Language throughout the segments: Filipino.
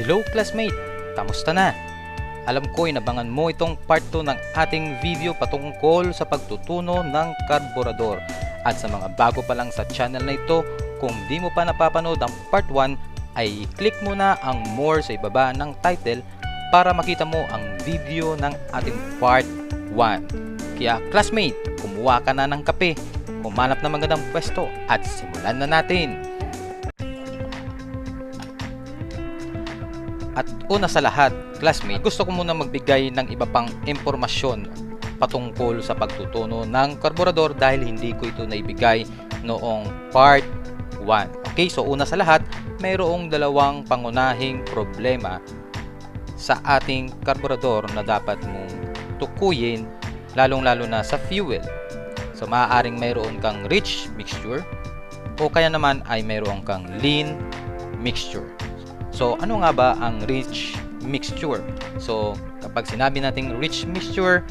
Hello classmate! Kamusta na? Alam ko inabangan mo itong part 2 ng ating video patungkol sa pagtutuno ng karburador. At sa mga bago pa lang sa channel na ito, kung di mo pa napapanood ang part 1, ay click mo na ang more sa ibaba ng title para makita mo ang video ng ating part 1. Kaya classmate, kumuha ka na ng kape, kumanap na magandang pwesto at simulan na natin! At una sa lahat, classmate, gusto ko muna magbigay ng iba pang impormasyon patungkol sa pagtutuno ng karburador dahil hindi ko ito naibigay noong part 1. Okay, so una sa lahat, mayroong dalawang pangunahing problema sa ating karburador na dapat mong tukuyin lalong-lalo na sa fuel. So maaaring mayroon kang rich mixture o kaya naman ay mayroon kang lean mixture. So, ano nga ba ang rich mixture? So, kapag sinabi nating rich mixture,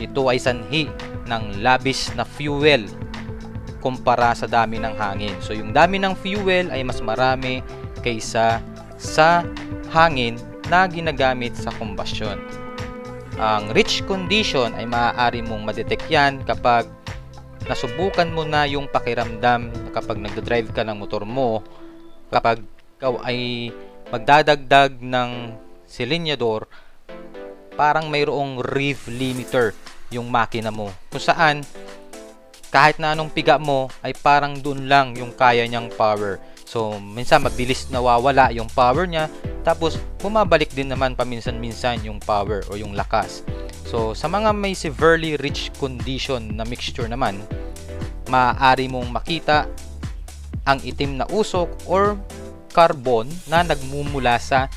ito ay sanhi ng labis na fuel kumpara sa dami ng hangin. So, yung dami ng fuel ay mas marami kaysa sa hangin na ginagamit sa combustion. Ang rich condition ay maaari mong madetect yan kapag nasubukan mo na yung pakiramdam kapag nagdadrive ka ng motor mo kapag ikaw ay magdadagdag ng silinyador, parang mayroong rev limiter yung makina mo. Kung saan, kahit na anong piga mo, ay parang dun lang yung kaya niyang power. So, minsan mabilis nawawala yung power niya, tapos bumabalik din naman paminsan-minsan yung power o yung lakas. So, sa mga may severely rich condition na mixture naman, maaari mong makita ang itim na usok or carbon na nagmumula sa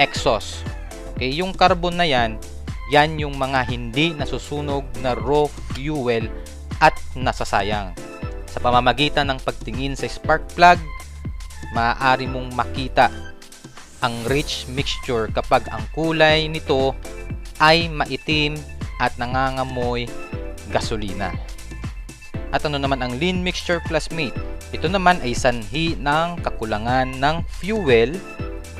exhaust. Okay, yung carbon na yan, yan yung mga hindi nasusunog na raw fuel at nasasayang. Sa pamamagitan ng pagtingin sa spark plug, maaari mong makita ang rich mixture kapag ang kulay nito ay maitim at nangangamoy gasolina. At ano naman ang lean mixture plus mate? Ito naman ay sanhi ng kakulangan ng fuel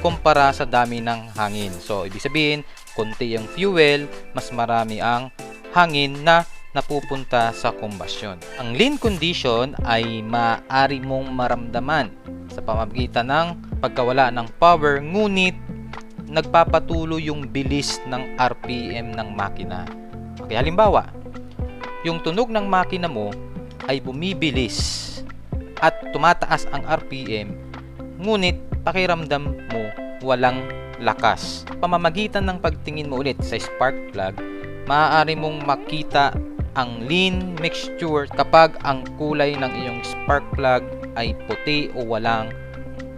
kumpara sa dami ng hangin. So, ibig sabihin, konti ang fuel, mas marami ang hangin na napupunta sa combustion. Ang lean condition ay maaari mong maramdaman sa pamamagitan ng pagkawala ng power ngunit nagpapatuloy yung bilis ng RPM ng makina. Okay, halimbawa, yung tunog ng makina mo ay bumibilis at tumataas ang RPM, ngunit pakiramdam mo walang lakas. Pamamagitan ng pagtingin mo ulit sa spark plug, maaari mong makita ang lean mixture kapag ang kulay ng iyong spark plug ay puti o walang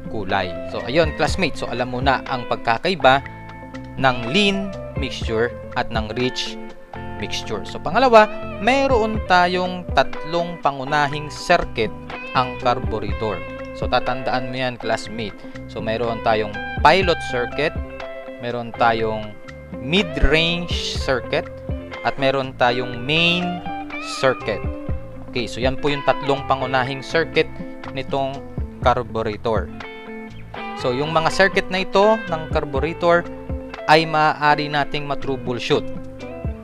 kulay. So ayun classmate, so alam mo na ang pagkakaiba ng lean mixture at ng rich mixture. So pangalawa, mayroon tayong tatlong pangunahing circuit ang carburetor. So tatandaan mo yan classmate. So mayroon tayong pilot circuit, mayroon tayong mid-range circuit, at meron tayong main circuit. Okay, so yan po yung tatlong pangunahing circuit nitong carburetor. So yung mga circuit na ito ng carburetor ay maaari nating matroubleshoot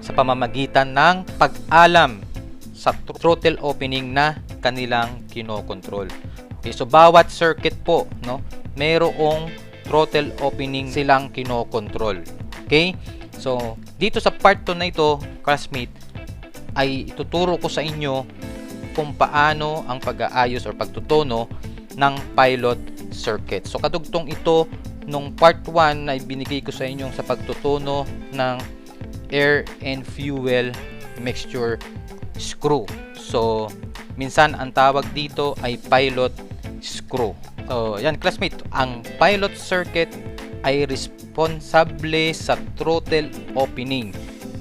sa pamamagitan ng pag-alam sa throttle opening na kanilang kinokontrol. Okay, so bawat circuit po, no, mayroong throttle opening silang kinokontrol. Okay? So, dito sa part 2 na ito, classmate, ay ituturo ko sa inyo kung paano ang pag-aayos or pagtutono ng pilot circuit. So, kadugtong ito nung part 1 na ibinigay ko sa inyo sa pagtutono ng air and fuel mixture screw. So, minsan ang tawag dito ay pilot screw. So, yan classmate, ang pilot circuit ay responsable sa throttle opening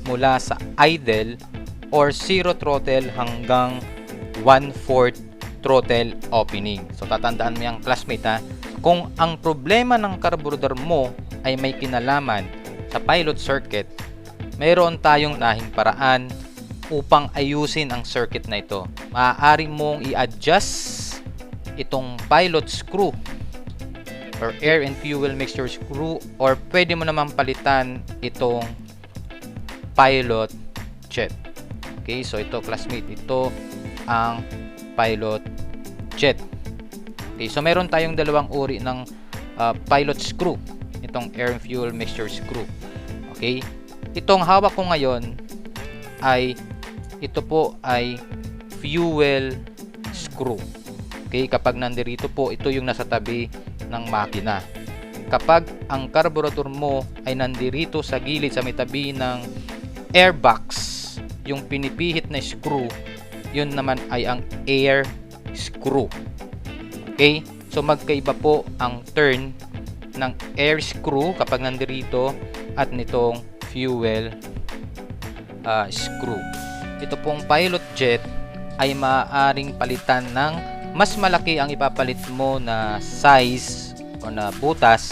mula sa idle or zero throttle hanggang 1/4 throttle opening. So tatandaan mo yung classmate ha. Kung ang problema ng carburetor mo ay may kinalaman sa pilot circuit, mayroon tayong nahing paraan upang ayusin ang circuit na ito. Maaari mong i-adjust itong pilot screw or air and fuel mixture screw or pwede mo naman palitan itong pilot jet. Okay, so ito classmate, ito ang pilot jet. Okay, so meron tayong dalawang uri ng uh, pilot screw. Itong air and fuel mixture screw. Okay? Itong hawak ko ngayon ay ito po ay fuel screw. Okay, kapag nandirito po, ito yung nasa tabi ng makina. Kapag ang carburetor mo ay nandirito sa gilid sa may tabi ng airbox, yung pinipihit na screw, yun naman ay ang air screw. Okay? So magkaiba po ang turn ng air screw kapag nandirito at nitong fuel uh, screw. Ito pong pilot jet ay maaaring palitan ng mas malaki ang ipapalit mo na size o na butas,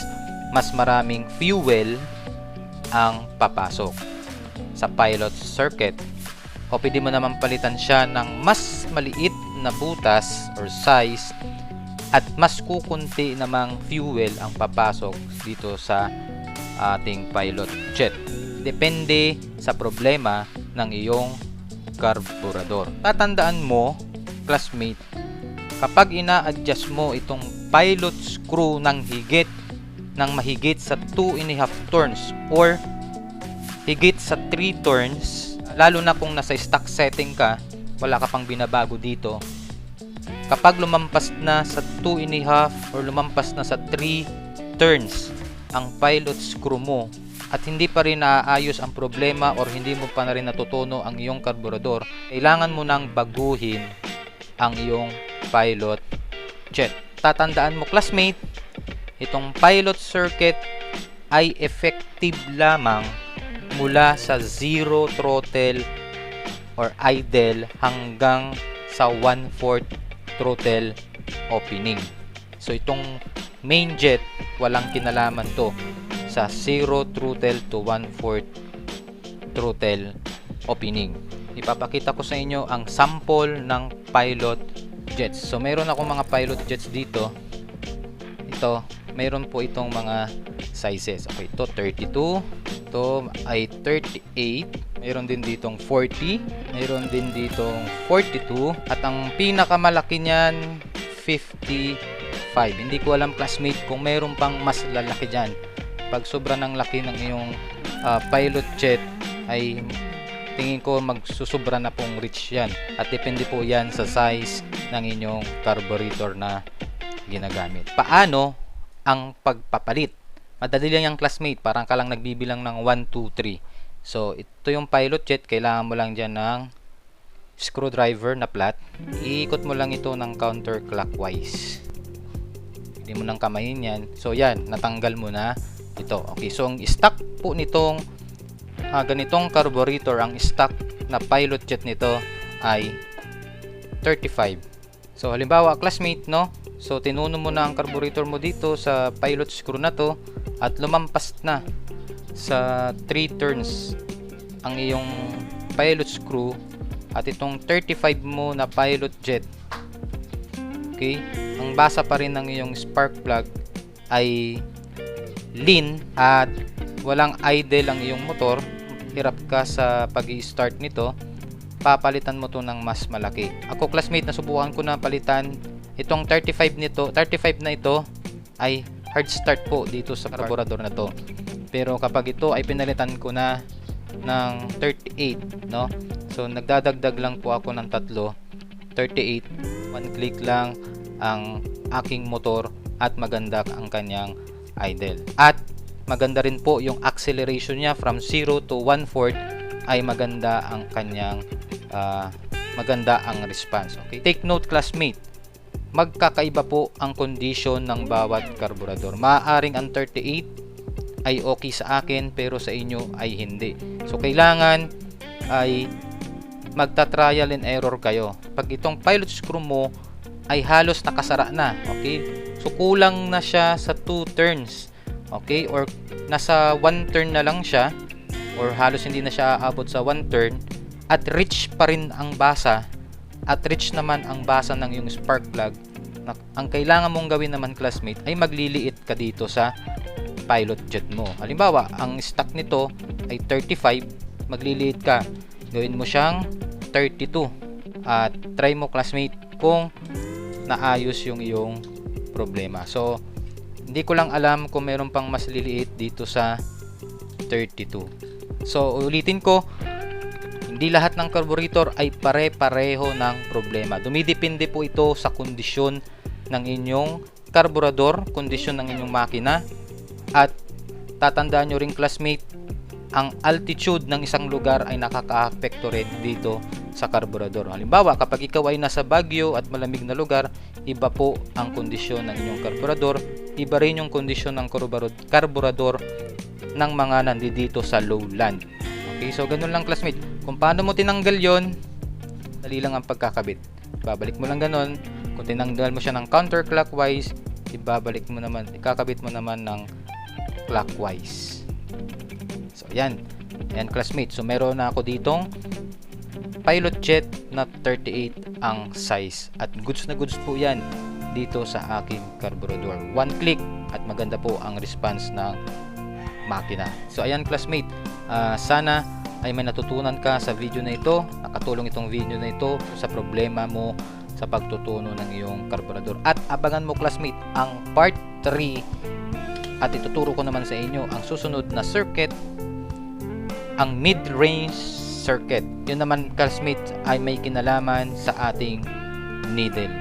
mas maraming fuel ang papasok sa pilot circuit. O pwede mo naman palitan siya ng mas maliit na butas or size at mas kukunti namang fuel ang papasok dito sa ating pilot jet. Depende sa problema ng iyong carburetor. Tatandaan mo, classmate, kapag ina-adjust mo itong pilot screw ng higit ng mahigit sa 2 and a half turns or higit sa 3 turns, lalo na kung nasa stock setting ka, wala ka pang binabago dito, kapag lumampas na sa 2 and a half or lumampas na sa 3 turns ang pilot screw mo at hindi pa rin naaayos ang problema or hindi mo pa na rin natutuno ang iyong karburador, kailangan mo nang baguhin ang iyong pilot jet. Tatandaan mo classmate, itong pilot circuit ay effective lamang mula sa zero throttle or idle hanggang sa 1/4 throttle opening. So itong main jet walang kinalaman to sa 0 throttle to 1/4 throttle opening. Ipapakita ko sa inyo ang sample ng pilot jets. So meron ako mga pilot jets dito. Ito, meron po itong mga sizes. Okay, ito 32, ito ay 38, meron din ditong 40, meron din ditong 42, at ang pinakamalaki niyan 55. Hindi ko alam classmate kung meron pang mas lalaki diyan. Pag sobra ng laki ng iyong uh, pilot jet ay tingin ko magsusubra na pong reach yan at depende po yan sa size ng inyong carburetor na ginagamit. Paano ang pagpapalit? Madali lang yung classmate, parang ka lang nagbibilang ng 1, 2, 3. So, ito yung pilot jet, kailangan mo lang dyan ng screwdriver na flat. Iikot mo lang ito ng counterclockwise. Hindi mo nang kamayin yan. So, yan, natanggal mo na ito. Okay, so ang stock po nitong uh, ganitong carburetor, ang stock na pilot jet nito ay 35. So halimbawa, classmate, no? So tinuno mo na ang carburetor mo dito sa pilot screw na to at lumampas na sa 3 turns ang iyong pilot screw at itong 35 mo na pilot jet. Okay? Ang basa pa rin ng iyong spark plug ay lean at walang idle ang iyong motor hirap ka sa pag start nito, papalitan mo to ng mas malaki. Ako classmate, nasubukan ko na palitan itong 35 nito, 35 na ito ay hard start po dito sa carburetor na to. Pero kapag ito ay pinalitan ko na ng 38, no? So nagdadagdag lang po ako ng tatlo, 38. One click lang ang aking motor at maganda ang kanyang idle. At maganda rin po yung acceleration niya from 0 to 1 4 ay maganda ang kanyang uh, maganda ang response okay? Take note classmate. Magkakaiba po ang condition ng bawat karburador maaaring ang 38 ay okay sa akin pero sa inyo ay hindi. So kailangan ay magta-trial and error kayo. Pag itong pilot screw mo ay halos nakasara na okay so kulang na siya sa 2 turns Okay? Or nasa one turn na lang siya or halos hindi na siya aabot sa one turn at rich pa rin ang basa at rich naman ang basa ng yung spark plug Na, ang kailangan mong gawin naman classmate ay magliliit ka dito sa pilot jet mo. Halimbawa, ang stock nito ay 35, magliliit ka. Gawin mo siyang 32 at try mo classmate kung naayos yung iyong problema. So, hindi ko lang alam kung meron pang mas liliit dito sa 32. So, ulitin ko, hindi lahat ng carburetor ay pare-pareho ng problema. Dumidepende po ito sa kondisyon ng inyong carburetor, kondisyon ng inyong makina, at tatandaan nyo rin classmate, ang altitude ng isang lugar ay nakaka-apekto rin dito sa carburetor. Halimbawa, kapag ikaw ay nasa Baguio at malamig na lugar, iba po ang kondisyon ng inyong carburetor, iba rin yung kondisyon ng carburetor ng mga nandito sa lowland. Okay, so ganun lang classmate. Kung paano mo tinanggal yon, dali lang ang pagkakabit. Babalik mo lang ganun. Kung tinanggal mo siya ng counterclockwise, ibabalik mo naman, ikakabit mo naman ng clockwise. So, yan. Yan, classmate. So, meron na ako ditong pilot jet na 38 ang size. At goods na goods po yan dito sa aking carburetor. One click at maganda po ang response ng makina. So, ayan, classmate. Uh, sana ay may natutunan ka sa video na ito. Nakatulong itong video na ito sa problema mo sa pagtutuno ng iyong carburetor. At abangan mo, classmate, ang part 3 at ituturo ko naman sa inyo ang susunod na circuit ang mid-range circuit yun naman classmate ay may kinalaman sa ating needle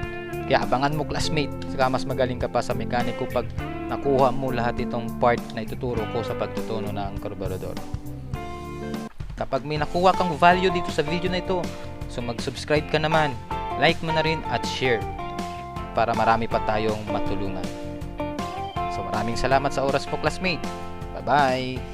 kaya abangan mo classmate saka mas magaling ka pa sa mekaniko pag nakuha mo lahat itong part na ituturo ko sa pagtutuno ng carburetor kapag may nakuha kang value dito sa video na ito so mag subscribe ka naman like mo na rin at share para marami pa tayong matulungan So maraming salamat sa oras po classmate. Bye-bye!